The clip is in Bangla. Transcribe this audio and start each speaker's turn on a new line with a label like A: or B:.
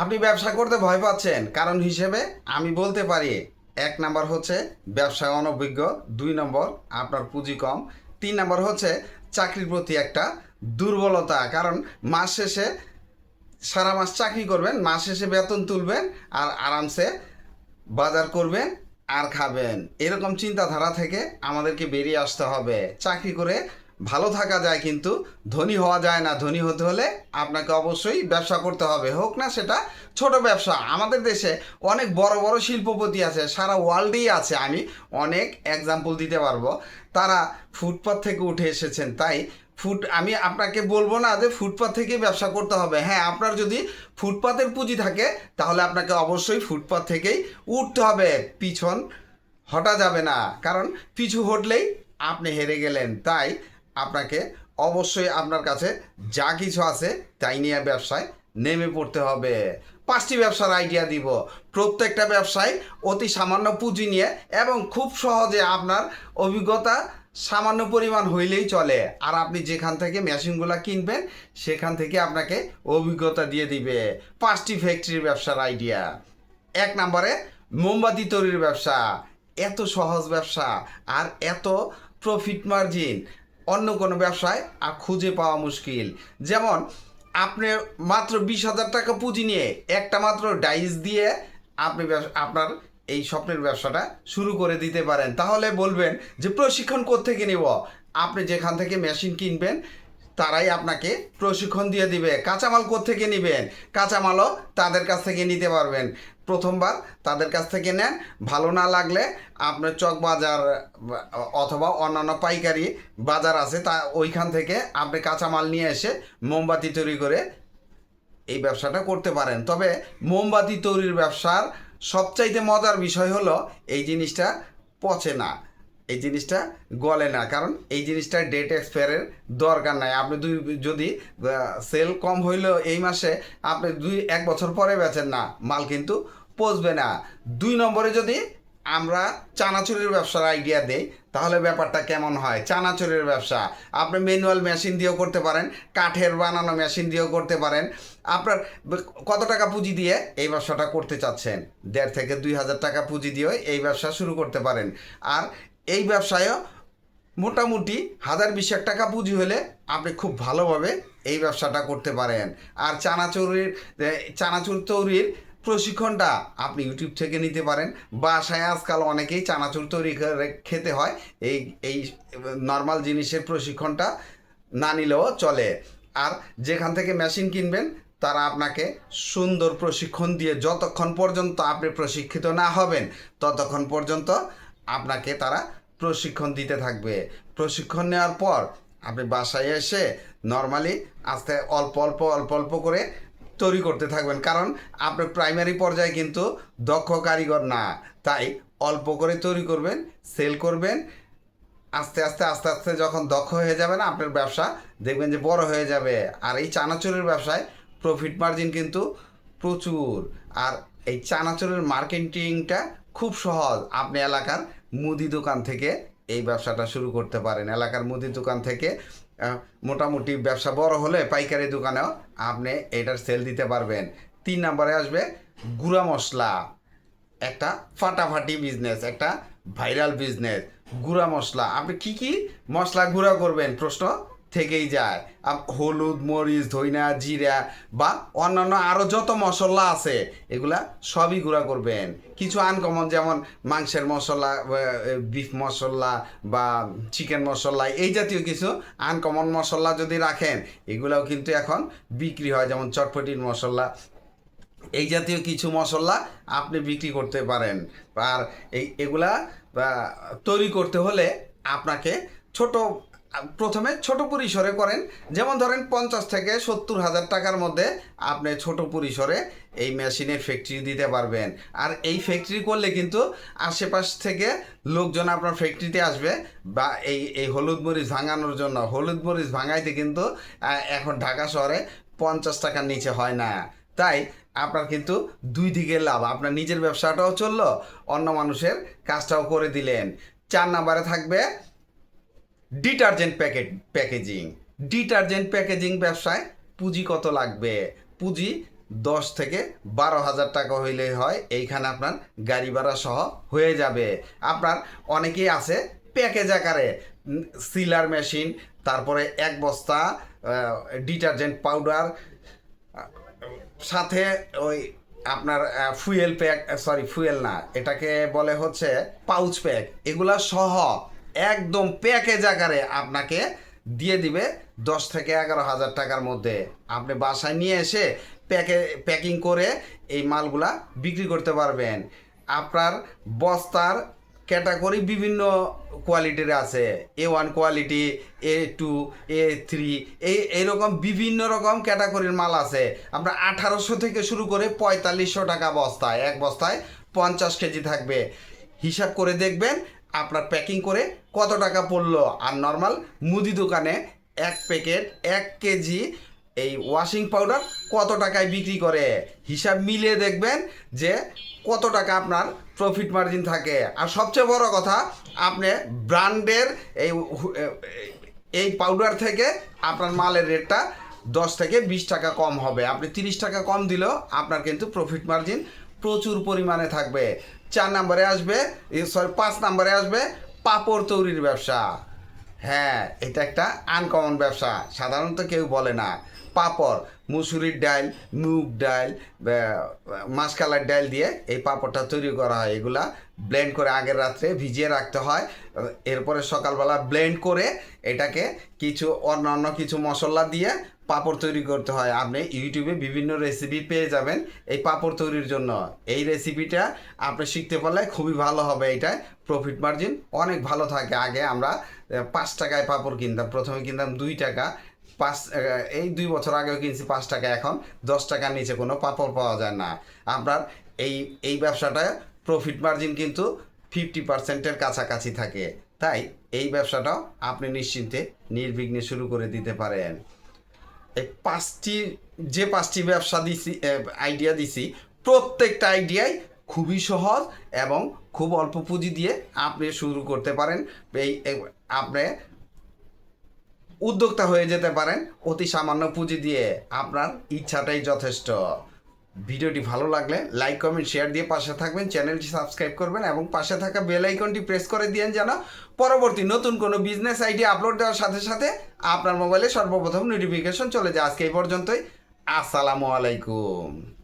A: আপনি ব্যবসা করতে ভয় পাচ্ছেন। কারণ হিসেবে আমি বলতে পারি, এক নাম্বার হচ্ছে ব্যবসায় অনভিজ্ঞ, দুই নম্বর আপনার পুঁজি কম, তিন নম্বর হচ্ছে চাকরির প্রতি একটা দুর্বলতা। কারণ মাস শেষে সারা মাস চাকরি করবেন, মাস শেষে বেতন তুলবেন আর আরামসে বাজার করবেন আর খাবেন। এরকম চিন্তাধারা থেকে আমাদেরকে বেরিয়ে আসতে হবে। চাকরি করে ভালো থাকা যায় কিন্তু ধনী হওয়া যায় না। ধনী হতে হলে আপনাকে অবশ্যই ব্যবসা করতে হবে। হোক না সেটা ছোট ব্যবসা। আমাদের দেশে অনেক বড় বড় শিল্পপতি আছে, সারা ওয়ার্ল্ডেই আছে। আমি অনেক এক্সাম্পল দিতে পারব। তারা ফুটপাথ থেকে উঠে এসেছেন। তাই ফুট, আমি আপনাকে বলব না যে ফুটপাথ থেকে ব্যবসা করতে হবে। হ্যাঁ আপনার যদি ফুটপাতের পুঁজি থাকে, তাহলে আপনাকে অবশ্যই ফুটপাথ থেকেই উঠতে হবে। পিছন হটা যাবে না। কারণ পিছু হটলেই আপনি হেরে গেলেন। তাই আপনাকে অবশ্যই আপনার কাছে যা কিছু আছে তাই নিয়ে ব্যবসায় নেমে পড়তে হবে। পাঁচটি ব্যবসার আইডিয়া দিব। প্রত্যেকটা ব্যবসায় অতি সামান্য পুঁজি নিয়ে এবং খুব সহজে আপনার অভিজ্ঞতা সামান্য পরিমাণ হইলেই চলে। আর আপনি যেখান থেকে মেশিনগুলো কিনবেন, সেখান থেকে আপনাকে অভিজ্ঞতা দিয়ে দিবে। পাঁচটি ফ্যাক্টরির ব্যবসার আইডিয়া এক নম্বরে মোমবাতি তৈরির ব্যবসা। এত সহজ ব্যবসা আর এত প্রফিট মার্জিন অন্য কোনো ব্যবসায় আর খুঁজে পাওয়া মুশকিল। যেমন, আপনি মাত্র বিশ হাজার টাকা পুঁজি নিয়ে একটা মাত্র ডাইস দিয়ে আপনি আপনার এই স্বপ্নের ব্যবসাটা শুরু করে দিতে পারেন। তাহলে বলবেন যে, প্রশিক্ষণ থেকে নিব? আপনি যেখান থেকে মেশিন কিনবেন, তারাই আপনাকে প্রশিক্ষণ দিয়ে দিবে। কাঁচামাল থেকে নেবেন? কাঁচামালও তাদের কাছ থেকে নিতে পারবেন। প্রথমবার তাদের কাছ থেকে নেন। ভালো না লাগলে আপনার চক বাজার অথবা অন্যান্য পাইকারি বাজার আছে, তা ওইখান থেকে আপনি কাঁচামাল নিয়ে এসে মোমবাতি তৈরি করে এই ব্যবসাটা করতে পারেন। তবে মোমবাতি তৈরির ব্যবসার সবচাইতে মজার বিষয় হলো এই জিনিসটা পচে না। এই জিনিসটা গলে না। কারণ এই জিনিসটার ডেট এক্সপায়ারের দরকার নাই। আপনি দুই, যদি সেল কম হইলেও এই মাসে আপনি দুই, এক বছর পরে বেচেন না, মাল কিন্তু পচবে না। দুই নম্বরে যদি আমরা চানাচুরের ব্যবসার আইডিয়া দেই, তাহলে ব্যাপারটা কেমন হয়? চানাচুরের ব্যবসা। আপনি ম্যানুয়াল মেশিন দিয়েও করতে পারেন, কাঠের বানানো মেশিন দিয়েও করতে পারেন। আপনার কত টাকা পুঁজি দিয়ে এই ব্যবসাটা করতে চাচ্ছেন? দেড় থেকে দুই হাজার টাকা পুঁজি দিয়েও এই ব্যবসা শুরু করতে পারেন। আর এই ব্যবসায়ও মোটামুটি হাজার বিশেক টাকা পুঁজি হলে আপনি খুব ভালোভাবে এই ব্যবসাটা করতে পারেন। আর চানাচুরির চানাচুর তৈরির প্রশিক্ষণটা আপনি ইউটিউব থেকে নিতে পারেন। বাসায় আজকাল অনেকেই চানাচুর তৈরি করে খেতে হয়। এই এই নর্মাল জিনিসের প্রশিক্ষণটা না নিলেও চলে। আর যেখান থেকে মেশিন কিনবেন, তারা আপনাকে সুন্দর প্রশিক্ষণ দিয়ে যতক্ষণ পর্যন্ত আপনি প্রশিক্ষিত না হবেন, ততক্ষণ পর্যন্ত আপনাকে তারা প্রশিক্ষণ দিতে থাকবে। প্রশিক্ষণ নেওয়ার পর আপনি বাসায় এসে নর্মালি আস্তে অল্প অল্প অল্প অল্প করে তৈরি করতে থাকবেন। কারণ আপনি প্রাইমারি পর্যায়ে কিন্তু দক্ষ কারিগর না। তাই অল্প করে তৈরি করবেন সেল করবেন। আস্তে আস্তে আস্তে আস্তে যখন দক্ষ হয়ে যাবে না আপনার ব্যবসা দেখবেন যে বড় হয়ে যাবে। আর এই চানাচুরের ব্যবসায় প্রফিট মার্জিন কিন্তু প্রচুর। আর এই চানাচুরের মার্কেটিংটা খুব সহজ। আপনি এলাকার মুদি দোকান থেকে এই ব্যবসাটা শুরু করতে পারেন। এলাকার মুদি দোকান থেকে মোটামুটি ব্যবসা বড় হলে পাইকারি দোকানেও আপনি এটার সেল দিতে পারবেন। তিন নম্বরে আসবে গুঁড়া মশলা। একটা ফাটাফাটি বিজনেস একটা ভাইরাল বিজনেস গুঁড়া মশলা। আপনি কি কি মশলা গুঁড়া করবেন? প্রশ্ন থেকেই যায়। হলুদ, মরিচ, ধইনা, জিরা বা অন্যান্য আরও যত মশলা আছে, এগুলা সবই গুঁড়া করবেন। কিছু আনকমন যেমন মাংসের মশলা বিফ মশলা বা চিকেন মশলা, এই জাতীয় কিছু আনকমন মশলা যদি রাখেন, এগুলাও কিন্তু এখন বিক্রি হয়। যেমন চটপটির মশলা, এই জাতীয় কিছু মশলা আপনি বিক্রি করতে পারেন। আর এই, এগুলা তৈরি করতে হলে আপনাকে ছোট প্রথমে ছোট পরিসরে করেন। যেমন ধরেন পঞ্চাশ থেকে সত্তর হাজার টাকার মধ্যে আপনি ছোট পরিসরে এই মেশিনের ফ্যাক্টরি দিতে পারবেন। আর এই ফ্যাক্টরি করলে কিন্তু আশেপাশ থেকে লোকজন আপনার ফ্যাক্টরিতে আসবে বা এই এই হলুদ মরিচ ভাঙানোর জন্য। হলুদ মরিচ ভাঙাইতে কিন্তু এখন ঢাকা শহরে পঞ্চাশ টাকার নিচে হয় না। তাই আপনার কিন্তু দুই দিকে লাভ। আপনার নিজের ব্যবসাটাও চলল, অন্য মানুষের কাজটাও করে দিলেন। চার নাম্বারে থাকবে detergent packet packaging. Detergent packaging ব্যবসায় পুঁজি কত লাগবে? পুঁজি দশ থেকে বারো হাজার টাকা হইলেই হয়, এইখানে আপনার গাড়ি ভাড়া সহ হয়ে যাবে। আপনার অনেকেই আছে প্যাকেজ আকারে সিলার মেশিন, তারপরে এক বস্তা ডিটারজেন্ট পাউডার, সাথে ওই আপনার ফুয়েল প্যাক, সরি, ফুয়েল না, এটাকে বলে হচ্ছে পাউচ প্যাক। এগুলা সহ একদম প্যাকেজ আকারে আপনাকে দিয়ে দিবে দশ থেকে এগারো হাজার টাকার মধ্যে। আপনি বাসায় নিয়ে এসে প্যাকে প্যাকিং করে এই মালগুলা বিক্রি করতে পারবেন। আপনার বস্তার ক্যাটাগরি বিভিন্ন কোয়ালিটির আছে। A one quality A two A three এই, এইরকম বিভিন্ন রকম ক্যাটাগরির মাল আছে। আপনার আঠারোশো থেকে শুরু করে পঁয়তাল্লিশশো টাকা বস্তায়, এক বস্তায় পঞ্চাশ কেজি থাকবে। হিসাব করে দেখবেন আপনার প্যাকিং করে কত টাকা পড়ল? আর নর্মাল মুদি দোকানে এক প্যাকেট এক কেজি এই ওয়াশিং পাউডার কত টাকায় বিক্রি করে? হিসাব মিলিয়ে দেখবেন যে কত টাকা আপনার প্রফিট মার্জিন থাকে। আর সবচেয়ে বড় কথা, আপনি ব্র্যান্ডের এই এই পাউডার থেকে আপনার মালের রেটটা দশ থেকে বিশ টাকা কম হবে। আপনি তিরিশ টাকা কম দিলেও আপনার কিন্তু প্রফিট মার্জিন প্রচুর পরিমাণে থাকবে। চার নম্বরে আসবে সরি পাঁচ নম্বরে আসবে পাপড় তৈরির ব্যবসা। হ্যাঁ এটা একটা আনকমন ব্যবসা। সাধারণত কেউ বলে না। পাপড়, মুসুরির ডাল, মুগ ডাল মাসকালার ডাল দিয়ে এই পাপড়টা তৈরি করা হয়। এগুলা ব্লেন্ড করে আগের রাত্রে ভিজিয়ে রাখতে হয়। এরপরে সকালবেলা ব্লেন্ড করে এটাকে কিছু অন্যান্য কিছু মশলা দিয়ে পাপড় তৈরি করতে হয়। আপনি ইউটিউবে বিভিন্ন রেসিপি পেয়ে যাবেন এই পাপড় তৈরির জন্য। এই রেসিপিটা আপনি শিখতে পারলে খুবই ভালো হবে এটায় প্রফিট মার্জিন অনেক ভালো থাকে। আগে আমরা পাঁচ টাকায় পাপড় কিনতাম। প্রথমে কিনতাম দুই টাকা। পাঁচ এই দুই বছর আগেও কিনছি পাঁচ টাকা। এখন দশ টাকার নিচে কোনো পাপড় পাওয়া যায় না। আপনার এই এই ব্যবসাটায় প্রফিট মার্জিন কিন্তু ফিফটি পার্সেন্টের কাছাকাছি থাকে। তাই এই ব্যবসাটাও আপনি নিশ্চিন্তে নির্বিঘ্নে শুরু করে দিতে পারেন। পাঁচটি, যে পাঁচটি ব্যবসা দিছি আইডিয়া দিছি, প্রত্যেকটা আইডিয়াই খুবই সহজ এবং খুব অল্প পুঁজি দিয়ে আপনি শুরু করতে পারেন। এই আপনি উদ্যোক্তা হয়ে যেতে পারেন, অতি সামান্য পুঁজি দিয়ে আপনার ইচ্ছাটাই যথেষ্ট। ভিডিওটি ভালো লাগলে লাইক কমেন্ট শেয়ার দিয়ে পাশে থাকবেন চ্যানেলটি সাবস্ক্রাইব করবেন এবং পাশে থাকা বেল আইকনটি প্রেস করে দিয়েন যেন পরবর্তী নতুন কোনো বিজনেস আইডিয়া আপলোড দেওয়ার সাথে সাথে আপনার মোবাইলে সর্বপ্রথম নোটিফিকেশন চলে যায়। আজকে এই পর্যন্তই। আসসালামু আলাইকুম।